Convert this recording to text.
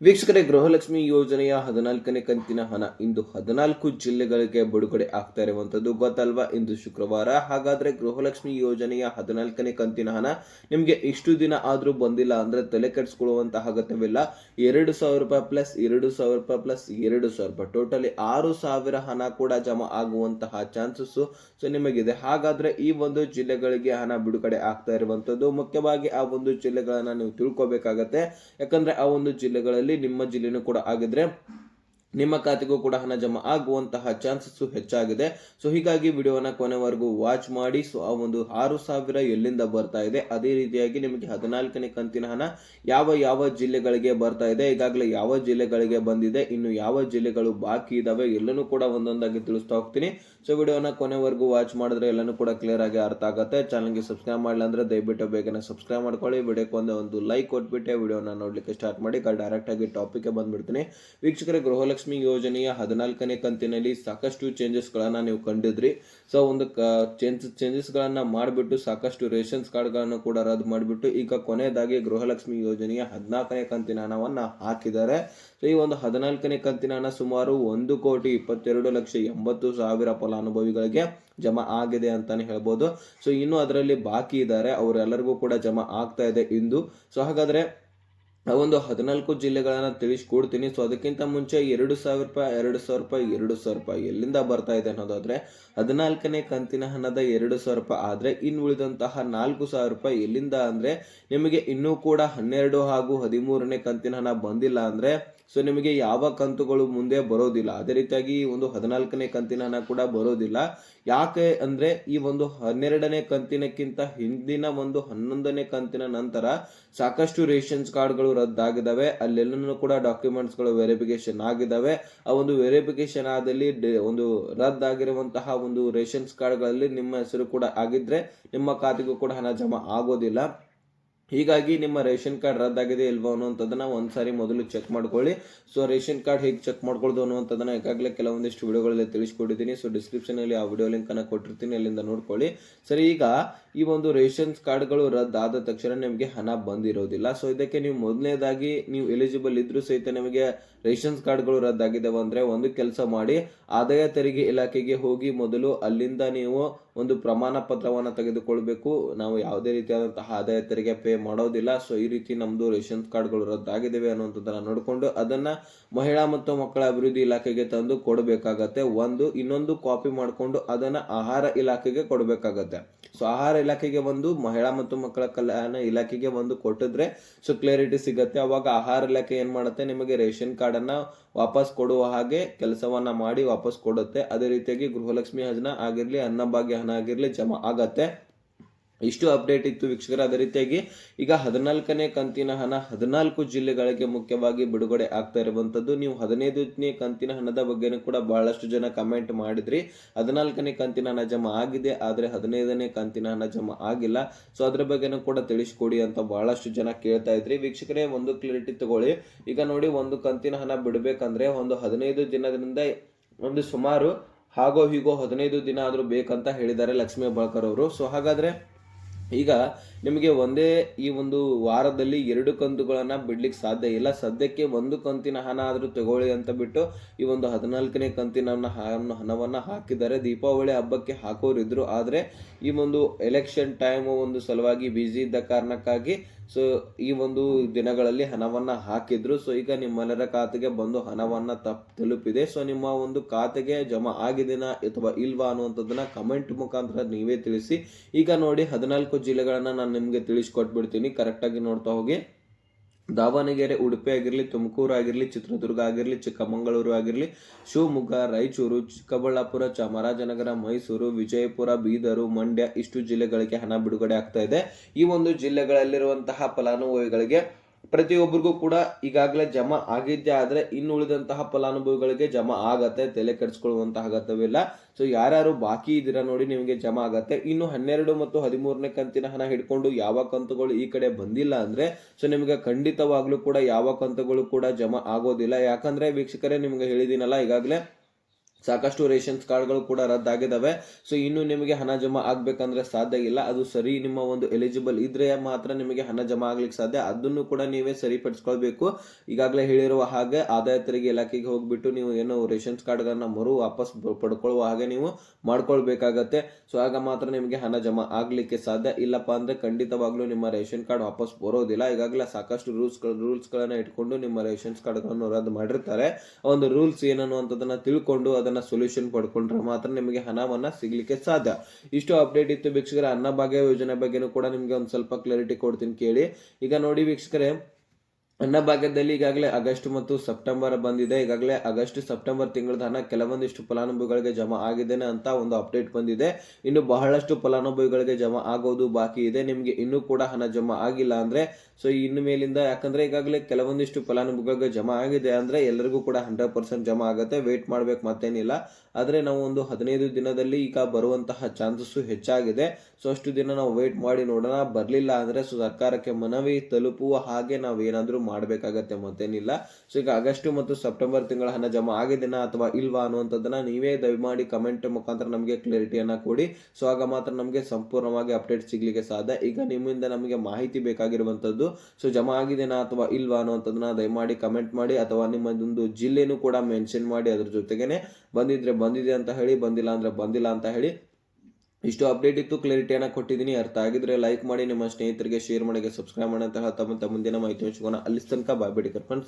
ವೀಕ್ಷಕರೇ, ಗೃಹಲಕ್ಷ್ಮಿ ಯೋಜನೆಯ ಹದಿನಾಲ್ಕನೇ ಕಂತಿನ ಹಣ ಇಂದು ಹದಿನಾಲ್ಕು ಜಿಲ್ಲೆಗಳಿಗೆ ಬಿಡುಗಡೆ ಆಗ್ತಾ ಇರುವಂತದ್ದು ಗೊತ್ತಲ್ವಾ? ಇಂದು ಶುಕ್ರವಾರ. ಹಾಗಾದ್ರೆ ಗೃಹಲಕ್ಷ್ಮಿ ಯೋಜನೆಯ ಹದಿನಾಲ್ಕನೇ ಕಂತಿನ ಹಣ ನಿಮ್ಗೆ ಇಷ್ಟು ದಿನ ಆದ್ರೂ ಬಂದಿಲ್ಲ ಅಂದ್ರೆ ತಲೆ ಕೆಡಿಸ್ಕೊಳ್ಳುವಂತಹ ಅಗತ್ಯವಿಲ್ಲ. ಎರಡು ಸಾವಿರ ರೂಪಾಯಿ ಪ್ಲಸ್ ಎರಡು ಸಾವಿರ ರೂಪಾಯಿ ಪ್ಲಸ್ ಎರಡು ಸಾವಿರ ರೂಪಾಯಿ. ಟೋಟಲಿ ಆರು ಸಾವಿರ ಹಣ ಕೂಡ ಜಮಾ ಆಗುವಂತಹ ಚಾನ್ಸಸ್ ಸೊ ನಿಮಗಿದೆ. ಹಾಗಾದ್ರೆ ಈ ಒಂದು ಜಿಲ್ಲೆಗಳಿಗೆ ಹಣ ಬಿಡುಗಡೆ ಆಗ್ತಾ ಇರುವಂತದ್ದು ಮುಖ್ಯವಾಗಿ ಆ ಒಂದು ಜಿಲ್ಲೆಗಳನ್ನ ನೀವು ತಿಳ್ಕೊಬೇಕಾಗತ್ತೆ. ಯಾಕಂದ್ರೆ ಆ ಒಂದು ಜಿಲ್ಲೆಗಳಲ್ಲಿ ನಿಮ್ಮ ಜಿಲ್ಲೆನೂ ಕೂಡ ಆಗಿದ್ರೆ ನಿಮ್ಮ ಖಾತೆಗೂ ಕೂಡ ಹಣ ಜಮಾ ಆಗುವಂತಹ ಚಾನ್ಸಸ್ ಹೆಚ್ಚಾಗಿದೆ. ಸೊ ಹೀಗಾಗಿ ವಿಡಿಯೋನ ಕೊನೆವರೆಗೂ ವಾಚ್ ಮಾಡಿ. ಸೊ ಆ ಒಂದು ಆರು ಸಾವಿರ ಎಲ್ಲಿಂದ ಬರ್ತಾ ಇದೆ? ಅದೇ ರೀತಿಯಾಗಿ ನಿಮಗೆ ಹದಿನಾಲ್ಕನೇ ಕಂತಿನ ಹಣ ಯಾವ ಯಾವ ಜಿಲ್ಲೆಗಳಿಗೆ ಬರ್ತಾ ಇದೆ? ಈಗಾಗಲೇ ಯಾವ ಜಿಲ್ಲೆಗಳಿಗೆ ಬಂದಿದೆ? ಇನ್ನು ಯಾವ ಜಿಲ್ಲೆಗಳು ಬಾಕಿ ಇದಾವೆ? ಎಲ್ಲನೂ ಕೂಡ ಒಂದೊಂದಾಗಿ ತಿಳಿಸ್ತಾ ಹೋಗ್ತೀನಿ. ಸೊ ವಿಡಿಯೋನ ಕೊನೆವರೆಗೂ ವಾಚ್ ಮಾಡಿದ್ರೆ ಎಲ್ಲನೂ ಕೂಡ ಕ್ಲಿಯರ್ ಆಗಿ ಅರ್ಥ ಆಗುತ್ತೆ. ಚಾನಲ್ಗೆ ಸಬ್ಸ್ಕ್ರೈಬ್ ಮಾಡಲ್ಲ ಅಂದ್ರೆ ದಯವಿಟ್ಟು ಬೇಗನೆ ಸಬ್ಸ್ಕ್ರೈಬ್ ಮಾಡ್ಕೊಳ್ಳಿ. ವಿಡಿಯೋಕ್ಕೆ ಒಂದು ಒಂದು ಲೈಕ್ ಕೊಟ್ಬಿಟ್ಟೆ. ವಿಡಿಯೋನ ನೋಡ್ಲಿಕ್ಕೆ ಸ್ಟಾರ್ಟ್ ಮಾಡಿ. ಡೈರೆಕ್ಟ್ ಆಗಿ ಟಾಪಿಕ್ಗೆ ಬಂದ್ಬಿಡ್ತೀನಿ. ವೀಕ್ಷಕರೇ ಗೃಹಲಕ್ಷ್ಮಿ ಯೋಜನೆಯ ಹದಿನಾಲ್ಕನೇ ಕಂತಿನಲ್ಲಿ ಸಾಕಷ್ಟು ಚೇಂಜಸ್ಗಳನ್ನು ನೀವು ಕಂಡಿದ್ರಿ. ಸೊ ಒಂದು ಚೇಂಜ್ ಚೇಂಜಸ್ಗಳನ್ನು ಮಾಡಿಬಿಟ್ಟು ಸಾಕಷ್ಟು ರೇಷನ್ಸ್ ಕಾರ್ಡ್ಗಳನ್ನು ಕೂಡ ರದ್ದು ಮಾಡಿಬಿಟ್ಟು ಈಗ ಕೊನೆಯದಾಗಿ ಗೃಹಲಕ್ಷ್ಮಿ ಯೋಜನೆಯ ಹದಿನಾಲ್ಕನೇ ಕಂತಿನ ಹಣವನ್ನ ಹಾಕಿದ್ದಾರೆ. ಸೊ ಈ ಒಂದು ಹದಿನಾಲ್ಕನೇ ಕಂತಿನ ಹಣ ಸುಮಾರು ಒಂದು ಕೋಟಿ ಇಪ್ಪತ್ತೆರಡು ಲಕ್ಷ ಎಂಬತ್ತು ಸಾವಿರ ಫಲಾನುಭವಿಗಳಿಗೆ ಜಮಾ ಆಗಿದೆ ಅಂತಾನೆ ಹೇಳ್ಬೋದು. ಸೊ ಇನ್ನು ಅದರಲ್ಲಿ ಬಾಕಿ ಇದ್ದಾರೆ. ಅವರೆಲ್ಲರಿಗೂ ಕೂಡ ಜಮಾ ಆಗ್ತಾ ಇದೆ ಇಂದು. ಸೊ ಹಾಗಾದ್ರೆ ಒಂದು ಹದಿನಾಲ್ಕು ಜಿಲ್ಲೆಗಳನ್ನು ತಿಳಿಸ್ಕೊಡ್ತೀನಿ. ಸೊ ಅದಕ್ಕಿಂತ ಮುಂಚೆ ಎರಡು ಸಾವಿರ ರೂಪಾಯಿ, ಎರಡು ಸಾವಿರ ರೂಪಾಯಿ, ಎರಡು ಸಾವಿರ ರೂಪಾಯಿ ಎಲ್ಲಿಂದ ಬರ್ತಾ ಇದೆ ಅನ್ನೋದಾದರೆ, ಹದಿನಾಲ್ಕನೇ ಕಂತಿನ ಹಣದ ಎರಡು ಸಾವಿರ ರೂಪಾಯಿ. ಆದರೆ ಇನ್ನು ಉಳಿದಂತಹ ನಾಲ್ಕು ಸಾವಿರ ರೂಪಾಯಿ ಎಲ್ಲಿಂದ ಅಂದರೆ, ನಿಮಗೆ ಇನ್ನೂ ಕೂಡ ಹನ್ನೆರಡು ಹಾಗೂ ಹದಿಮೂರನೇ ಕಂತಿನ ಹಣ ಬಂದಿಲ್ಲ ಅಂದ್ರೆ ಸೊ ನಿಮಗೆ ಯಾವ ಕಂತುಗಳು ಮುಂದೆ ಬರೋದಿಲ್ಲ. ಅದೇ ರೀತಿಯಾಗಿ ಈ ಒಂದು ಹದಿನಾಲ್ಕನೇ ಕಂತಿನ ಕೂಡ ಬರೋದಿಲ್ಲ. ಯಾಕೆ ಅಂದ್ರೆ ಈ ಒಂದು ಹನ್ನೆರಡನೇ ಕಂತಿನಕ್ಕಿಂತ ಹಿಂದಿನ ಒಂದು ಹನ್ನೊಂದನೇ ಕಂತಿನ ನಂತರ ಸಾಕಷ್ಟು ರೇಷನ್ಸ್ ಕಾರ್ಡ್ಗಳು ರದ್ದಾಗಿದ್ದಾವೆ ಅಲ್ಲೆಲ್ಲನೂ ಕೂಡ ಡಾಕ್ಯುಮೆಂಟ್ಸ್ಗಳು ವೆರಿಫಿಕೇಶನ್ ಆಗಿದ್ದಾವೆ ಆ ಒಂದು ವೆರಿಫಿಕೇಶನ್ ಆದಲ್ಲಿ ಒಂದು ರದ್ದಾಗಿರುವಂತಹ ಒಂದು ರೇಷನ್ಸ್ ಕಾರ್ಡ್ಗಳಲ್ಲಿ ನಿಮ್ಮ ಹೆಸರು ಕೂಡ ಆಗಿದ್ರೆ ನಿಮ್ಮ ಖಾತೆಗೂ ಕೂಡ ಹಣ ಜಮಾ ಆಗೋದಿಲ್ಲ. ಹೀಗಾಗಿ ನಿಮ್ಮ ರೇಷನ್ ಕಾರ್ಡ್ ರದ್ದಾಗಿದೆ ಇಲ್ವೋ ಅನ್ನುವಂಥದ್ದನ್ನ ಒಂದ್ಸಾರಿ ಮೊದಲು ಚೆಕ್ ಮಾಡ್ಕೊಳ್ಳಿ. ಸೊ ರೇಷನ್ ಕಾರ್ಡ್ ಹೇಗೆ ಚೆಕ್ ಮಾಡ್ಕೊಳ್ಳೋದು ಅನ್ನುವಂಥದ್ದನ್ನ ಈಗಾಗಲೇ ಕೆಲವೊಂದಿಷ್ಟು ವಿಡಿಯೋಗಳಲ್ಲಿ ತಿಳಿಸ್ಕೊಟ್ಟಿದ್ದೀನಿ. ಸೊ ಡಿಸ್ಕ್ರಿಪ್ಷನ್ ಅಲ್ಲಿ ಆ ವಿಡಿಯೋ ಲಿಂಕ್ ಅನ್ನ ಕೊಟ್ಟಿರ್ತೀನಿ. ಅಲ್ಲಿಂದ ನೋಡ್ಕೊಳ್ಳಿ. ಸರಿ, ಈಗ ಈ ಒಂದು ರೇಷನ್ ಕಾರ್ಡ್ಗಳು ರದ್ದಾದ ತಕ್ಷಣ ನಿಮಗೆ ಹಣ ಬಂದಿರೋದಿಲ್ಲ. ಸೊ ಇದಕ್ಕೆ ನೀವು ಮೊದಲನೇದಾಗಿ ನೀವು ಎಲಿಜಿಬಲ್ ಇದ್ರೂ ಸಹಿತ ನಿಮಗೆ ರೇಷನ್ಸ್ ಕಾರ್ಡ್ಗಳು ರದ್ದಾಗಿದ್ದಾವೆ ಅಂದರೆ ಒಂದು ಕೆಲಸ ಮಾಡಿ ಆದಾಯ ತೆರಿಗೆ ಇಲಾಖೆಗೆ ಹೋಗಿ ಮೊದಲು ಅಲ್ಲಿಂದ ನೀವು ಒಂದು ಪ್ರಮಾಣ ಪತ್ರವನ್ನು ತೆಗೆದುಕೊಳ್ಬೇಕು. ನಾವು ಯಾವುದೇ ರೀತಿಯಾದಂತಹ ಆದಾಯ ತೆರಿಗೆ ಪೇ ಮಾಡೋದಿಲ್ಲ. ಸೊ ಈ ರೀತಿ ನಮ್ಮದು ರೇಷನ್ ಕಾರ್ಡ್ಗಳು ರದ್ದಾಗಿದ್ದಾವೆ ಅನ್ನುವಂಥದ್ದನ್ನು ನೋಡಿಕೊಂಡು ಅದನ್ನು ಮಹಿಳಾ ಮತ್ತು ಮಕ್ಕಳ ಅಭಿವೃದ್ಧಿ ಇಲಾಖೆಗೆ ತಂದು ಕೊಡಬೇಕಾಗತ್ತೆ. ಒಂದು, ಇನ್ನೊಂದು ಕಾಪಿ ಮಾಡಿಕೊಂಡು ಅದನ್ನು ಆಹಾರ ಇಲಾಖೆಗೆ ಕೊಡಬೇಕಾಗತ್ತೆ. ಸೊ ಆಹಾರ ಇಲಾಖೆಗೆ ಒಂದು ಮಹಿಳಾ ಮತ್ತು ಮಕ್ಕಳ ಕಲ್ಯಾಣ ಇಲಾಖೆಗೆ ಒಂದು ಕೊಟ್ಟಿದ್ರೆ ಸೊ ಕ್ಲಾರಿಟಿ ಸಿಗತ್ತೆ. ಅವಾಗ ಆಹಾರ ಇಲಾಖೆ ಏನ್ ಮಾಡುತ್ತೆ? ನಿಮಗೆ ರೇಷನ್ ಕಾರ್ಡ್ ಅನ್ನ ವಾಪಸ್ ಕೊಡುವ ಹಾಗೆ ಕೆಲಸವನ್ನ ಮಾಡಿ ವಾಪಸ್ ಕೊಡುತ್ತೆ. ಅದೇ ರೀತಿಯಾಗಿ ಗೃಹಲಕ್ಷ್ಮಿ ಹಜನ ಆಗಿರ್ಲಿ ಅನ್ನಭಾಗ್ಯ ಹಣ ಆಗಿರ್ಲಿ ಜಮಾ ಆಗತ್ತೆ. ಇಷ್ಟು ಅಪ್ಡೇಟ್ ಇತ್ತು ವೀಕ್ಷಕರ. ಅದೇ ರೀತಿಯಾಗಿ ಈಗ ಹದಿನಾಲ್ಕನೇ ಕಂತಿನ ಹಣ ಹದಿನಾಲ್ಕು ಜಿಲ್ಲೆಗಳಿಗೆ ಮುಖ್ಯವಾಗಿ ಬಿಡುಗಡೆ ಆಗ್ತಾ ಇರುವಂತದ್ದು. ನೀವು ಹದಿನೈದನೇ ಕಂತಿನ ಹಣದ ಬಗ್ಗೆನೂ ಕೂಡ ಬಹಳಷ್ಟು ಜನ ಕಮೆಂಟ್ ಮಾಡಿದ್ರಿ. ಹದಿನಾಲ್ಕನೇ ಕಂತಿನ ಹಣ ಜಮಾ ಆಗಿದೆ, ಆದ್ರೆ ಹದಿನೈದನೇ ಕಂತಿನ ಹಣ ಜಮಾ ಆಗಿಲ್ಲ. ಸೊ ಅದ್ರ ಬಗ್ಗೆನೂ ಕೂಡ ತಿಳಿಸ್ಕೊಡಿ ಅಂತ ಬಹಳಷ್ಟು ಜನ ಕೇಳ್ತಾ ಇದ್ರಿ. ವೀಕ್ಷಕರೇ, ಒಂದು ಕ್ಲಿಯರಿಟಿ ತಗೊಳ್ಳಿ. ಈಗ ನೋಡಿ, ಒಂದು ಕಂತಿನ ಹಣ ಬಿಡಬೇಕಂದ್ರೆ ಒಂದು ಹದಿನೈದು ದಿನದಿಂದ ಒಂದು ಸುಮಾರು ಹಾಗೋ ಹೀಗೋ ಹದಿನೈದು ದಿನ ಆದ್ರೂ ಬೇಕಂತ ಹೇಳಿದ್ದಾರೆ ಲಕ್ಷ್ಮೀ ಬಾಳ್ಕರ್ ಅವರು. ಸೊ ಹಾಗಾದ್ರೆ ಈಗ ನಿಮಗೆ ಒಂದೇ ಈ ಒಂದು ವಾರದಲ್ಲಿ ಎರಡು ಕಂತುಗಳನ್ನು ಬಿಡ್ಲಿಕ್ಕೆ ಸಾಧ್ಯ ಇಲ್ಲ. ಸದ್ಯಕ್ಕೆ ಒಂದು ಕಂತಿನ ಹಣ ಆದರೂ ತಗೊಳ್ಳಿ ಅಂತ ಬಿಟ್ಟು ಈ ಒಂದು ಹದಿನಾಲ್ಕನೇ ಕಂತಿನ ಹಣ- ಹಣವನ್ನ ಹಾಕಿದ್ದಾರೆ. ದೀಪಾವಳಿ ಹಬ್ಬಕ್ಕೆ ಹಾಕೋರಿದ್ರು ಆದ್ರೆ ಈ ಒಂದು ಎಲೆಕ್ಷನ್ ಟೈಮ್ ಒಂದು ಸಲುವಾಗಿ ಬ್ಯುಸಿ ಇದ್ದ ಕಾರಣಕ್ಕಾಗಿ ಸೊ ಈ ಒಂದು ದಿನಗಳಲ್ಲಿ ಹಣವನ್ನು ಹಾಕಿದ್ರು. ಸೊ ಈಗ ನಿಮ್ಮೆಲ್ಲರ ಖಾತೆಗೆ ಬಂದು ಹಣವನ್ನು ತಪ್, ತಲುಪಿದೆ. ಸೊ ನಿಮ್ಮ ಒಂದು ಖಾತೆಗೆ ಜಮಾ ಆಗಿದೆನಾ ಅಥವಾ ಇಲ್ವಾ ಅನ್ನುವಂಥದ್ದನ್ನ ಕಮೆಂಟ್ ಮುಖಾಂತರ ನೀವೇ ತಿಳಿಸಿ. ಈಗ ನೋಡಿ ಹದಿನಾಲ್ಕು ಜಿಲ್ಲೆಗಳನ್ನು ನಾನು ನಿಮಗೆ ತಿಳಿಸ್ಕೊಟ್ಬಿಡ್ತೀನಿ. ಕರೆಕ್ಟಾಗಿ ನೋಡ್ತಾ ಹೋಗಿ. ದಾವಣಗೆರೆ, ಉಡುಪಿ ಆಗಿರಲಿ, ತುಮಕೂರು ಆಗಿರಲಿ, ಚಿತ್ರದುರ್ಗ ಆಗಿರಲಿ, ಚಿಕ್ಕಮಗಳೂರು ಆಗಿರಲಿ, ಶಿವಮೊಗ್ಗ, ರಾಯಚೂರು, ಚಿಕ್ಕಬಳ್ಳಾಪುರ, ಚಾಮರಾಜನಗರ, ಮೈಸೂರು, ವಿಜಯಪುರ, ಬೀದರು, ಮಂಡ್ಯ ಇಷ್ಟು ಜಿಲ್ಲೆಗಳಿಗೆ ಹಣ ಬಿಡುಗಡೆ ಆಗ್ತಾ ಇದೆ. ಈ ಒಂದು ಜಿಲ್ಲೆಗಳಲ್ಲಿರುವಂತಹ ಫಲಾನುಭವಿಗಳಿಗೆ ಪ್ರತಿಯೊಬ್ಬರಿಗೂ ಕೂಡ ಈಗಾಗಲೇ ಜಮಾ ಆಗಿದ್ದೇ ಆದರೆ ಇನ್ನು ಉಳಿದಂತಹ ಫಲಾನುಭವಿಗಳಿಗೆ ಜಮಾ ಆಗತ್ತೆ, ತಲೆ ಕೆಡಿಸ್ಕೊಳ್ಳುವಂತಹ ಅಗತ್ಯವಿಲ್ಲ ಸೊ ಯಾರ್ಯಾರು ಬಾಕಿ ಇದ್ದೀರಾ ನೋಡಿ ನಿಮಗೆ ಜಮಾ ಆಗತ್ತೆ. ಇನ್ನು ಹನ್ನೆರಡು ಮತ್ತು ಹದಿಮೂರನೇ ಕಂತಿನ ಹಣ ಹಿಡ್ಕೊಂಡು ಯಾವ ಕಂತುಗಳು ಈ ಕಡೆ ಬಂದಿಲ್ಲ ಅಂದ್ರೆ ಸೊ ನಿಮಗೆ ಖಂಡಿತವಾಗ್ಲೂ ಕೂಡ ಯಾವ ಕಂತುಗಳು ಕೂಡ ಜಮಾ ಆಗೋದಿಲ್ಲ. ಯಾಕಂದ್ರೆ, ವೀಕ್ಷಕರೇ, ನಿಮ್ಗೆ ಹೇಳಿದಿನಲ್ಲ ಈಗಾಗಲೇ ಸಾಕಷ್ಟು ರೇಷನ್ಸ್ ಕಾರ್ಡ್ಗಳು ಕೂಡ ರದ್ದಾಗಿದ್ದಾವೆ ಸೊ, ಇನ್ನು ನಿಮಗೆ ಹಣ ಜಮಾ ಆಗ್ಬೇಕಂದ್ರೆ ಸಾಧ್ಯ ಇಲ್ಲ. ಅದು ಸರಿ ನಿಮ್ಮ ಒಂದು ಎಲಿಜಿಬಲ್ ಇದ್ರೆ ಮಾತ್ರ ನಿಮಗೆ ಹಣ ಜಮಾ ಆಗ್ಲಿಕ್ಕೆ ಸಾಧ್ಯ. ಅದನ್ನು ಕೂಡ ನೀವೇ ಸರಿಪಡಿಸ್ಕೊಳ್ಬೇಕು. ಈಗಾಗಲೇ ಹೇಳಿರುವ ಹಾಗೆ ಆದಾಯ ತೆರಿಗೆ ಇಲಾಖೆಗೆ ಹೋಗ್ಬಿಟ್ಟು ನೀವು ಏನು ರೇಷನ್ಸ್ ಕಾರ್ಡ್ಗಳನ್ನ ಮರು ವಾಪಸ್ ಪಡ್ಕೊಳ್ಳುವ ಹಾಗೆ ನೀವು ಮಾಡ್ಕೊಳ್ಬೇಕಾಗತ್ತೆ. ಸೊ, ಆಗ ಮಾತ್ರ ನಿಮಗೆ ಹಣ ಜಮಾ ಆಗ್ಲಿಕ್ಕೆ ಸಾಧ್ಯ. ಇಲ್ಲಪ್ಪ ಅಂದ್ರೆ ಖಂಡಿತವಾಗ್ಲೂ ನಿಮ್ಮ ರೇಷನ್ ಕಾರ್ಡ್ ವಾಪಸ್ ಬರೋದಿಲ್ಲ. ಈಗಾಗಲೇ ಸಾಕಷ್ಟು ರೂಲ್ಸ್ ರೂಲ್ಸ್ ಗಳನ್ನ ಇಟ್ಕೊಂಡು ನಿಮ್ಮ ರೇಷನ್ಸ್ ಕಾರ್ಡ್ಗಳನ್ನು ರದ್ದು ಮಾಡಿರ್ತಾರೆ. ಒಂದು ರೂಲ್ಸ್ ಏನನ್ನುವಂಥದ್ದನ್ನ ತಿಳ್ಕೊಂಡು ಅದನ್ನ ಸೊಲ್ಯೂಷನ್ ಪಡ್ಕೊಂಡ್ರೆ ಮಾತ್ರ ನಿಮಗೆ ಹಣವನ್ನ ಸಿಗಲಿಕ್ಕೆ ಸಾಧ್ಯ. ಇಷ್ಟು ಅಪ್ಡೇಟ್ ಇತ್ತು ವೀಕ್ಷಕರೇ ಅನ್ನಭಾಗ್ಯ ಯೋಜನೆ ಬಗ್ಗೆನೂ ಕೂಡ ನಿಮಗೆ ಒಂದು ಸ್ವಲ್ಪ ಕ್ಲಾರಿಟಿ ಕೊಡ್ತೀನಿ ಕೇಳಿ. ಈಗ ನೋಡಿ ವೀಕ್ಷಕರೇ ಅನ್ನಭಾಗ್ಯದಲ್ಲಿ ಈಗಾಗಲೇ ಆಗಸ್ಟ್ ಮತ್ತು ಸೆಪ್ಟೆಂಬರ್ ಬಂದಿದೆ. ಈಗಾಗಲೇ ಆಗಸ್ಟ್, ಸೆಪ್ಟೆಂಬರ್ ತಿಂಗಳದ ಹಣ ಕೆಲವೊಂದಿಷ್ಟು ಫಲಾನುಭವಿಗಳಿಗೆ ಜಮಾ ಆಗಿದೆ ಅಂತ ಒಂದು ಅಪ್ಡೇಟ್ ಬಂದಿದೆ. ಇನ್ನು ಬಹಳಷ್ಟು ಫಲಾನುಭವಿಗಳಿಗೆ ಜಮಾ ಆಗೋದು ಬಾಕಿ ಇದೆ. ನಿಮಗೆ ಇನ್ನೂ ಕೂಡ ಹಣ ಜಮಾ ಆಗಿಲ್ಲ ಅಂದ್ರೆ, ಸೊ ಇನ್ನು ಮೇಲಿಂದ ಯಾಕಂದ್ರೆ ಈಗಾಗಲೇ ಕೆಲವೊಂದಿಷ್ಟು ಫಲಾನುಭವಿಗಳಿಗೆ ಜಮಾ ಆಗಿದೆ ಅಂದ್ರೆ ಎಲ್ಲರಿಗೂ ಕೂಡ ಹಂಡ್ರೆಡ್ ಪರ್ಸೆಂಟ್ ಜಮಾ ಆಗುತ್ತೆ. ವೇಟ್ ಮಾಡ್ಬೇಕು ಮತ್ತೇನಿಲ್ಲ. ಆದ್ರೆ ನಾವು ಒಂದು ಹದಿನೈದು ದಿನದಲ್ಲಿ ಈಗ ಬರುವಂತಹ ಚಾನ್ಸಸ್ ಹೆಚ್ಚಾಗಿದೆ. ಸೊ ಅಷ್ಟು ದಿನ ನಾವು ವೇಟ್ ಮಾಡಿ ನೋಡೋಣ. ಬರಲಿಲ್ಲ ಅಂದ್ರೆ ಸೊ ಸರ್ಕಾರಕ್ಕೆ ಮನವಿ ತಲುಪುವ ಹಾಗೆ ನಾವು ಏನಾದರೂ ಮಾಡಬೇಕಾಗತ್ತೆ ಮತ್ತೇನಿಲ್ಲ. ಸೊ ಈಗ ಆಗಸ್ಟ್ ಮತ್ತು ಸೆಪ್ಟೆಂಬರ್ ತಿಂಗಳ ಹಣ ಜಮಾ ಆಗಿದೆನಾ ಅಥವಾ ಇಲ್ವಾ ಅನ್ನುವಂಥದ್ದನ್ನ ನೀವೇ ದಯಮಾಡಿ ಕಮೆಂಟ್ ಮುಖಾಂತರ ನಮಗೆ ಕ್ಲಾರಿಟಿಯನ್ನ ಕೊಡಿ. ಸೊ ಆಗ ಮಾತ್ರ ನಮಗೆ ಸಂಪೂರ್ಣವಾಗಿ ಅಪ್ಡೇಟ್ ಸಿಗಲಿಕ್ಕೆ ಸಾಧ್ಯ. ಈಗ ನಿಮ್ಮಿಂದ ನಮಗೆ ಮಾಹಿತಿ ಬೇಕಾಗಿರುವಂಥದ್ದು ಸೊ ಜಮಾ ಆಗಿದೆನಾ ಅಥವಾ ಇಲ್ವಾ ಅನ್ನುವಂಥದ್ದನ್ನ ದಯಮಾಡಿ ಕಮೆಂಟ್ ಮಾಡಿ ಅಥವಾ ನಿಮ್ಮದೊಂದು ಜಿಲ್ಲೆನೂ ಕೂಡ ಮೆನ್ಷನ್ ಮಾಡಿ ಅದ್ರ ಜೊತೆಗೇನೆ ಬಂದಿದ್ರೆ ಬಂದಿದೆ ಅಂತ ಹೇಳಿ, ಬಂದಿಲ್ಲ ಅಂದ್ರೆ ಬಂದಿಲ್ಲ ಅಂತ ಹೇಳಿ ಇಷ್ಟು ಅಪ್ಡೇಟ್ ಇತ್ತು ಕ್ಲಾರಿಟಿಯನ್ನು ಕೊಟ್ಟಿದ್ದೀನಿ. ಅರ್ಥ ಆಗಿದ್ರೆ ಲೈಕ್ ಮಾಡಿ, ನಿಮ್ಮ ಸ್ನೇಹಿತರಿಗೆ ಶೇರ್ ಮಾಡಿ ಸಬ್ಸ್ಕ್ರೈಬ್ ಮಾಡಿ ಅಂತ ಹೇಳ್ತಾ ಮತ್ತೆ ಮುಂದಿನ ಮಾಹಿತಿ ಹಂಚ್ಕೋಣ ಅಲ್ಲಿ ತನಕ ಬಾಯ್ ಬಿಡಿ ಫ್ರೆಂಡ್ಸ್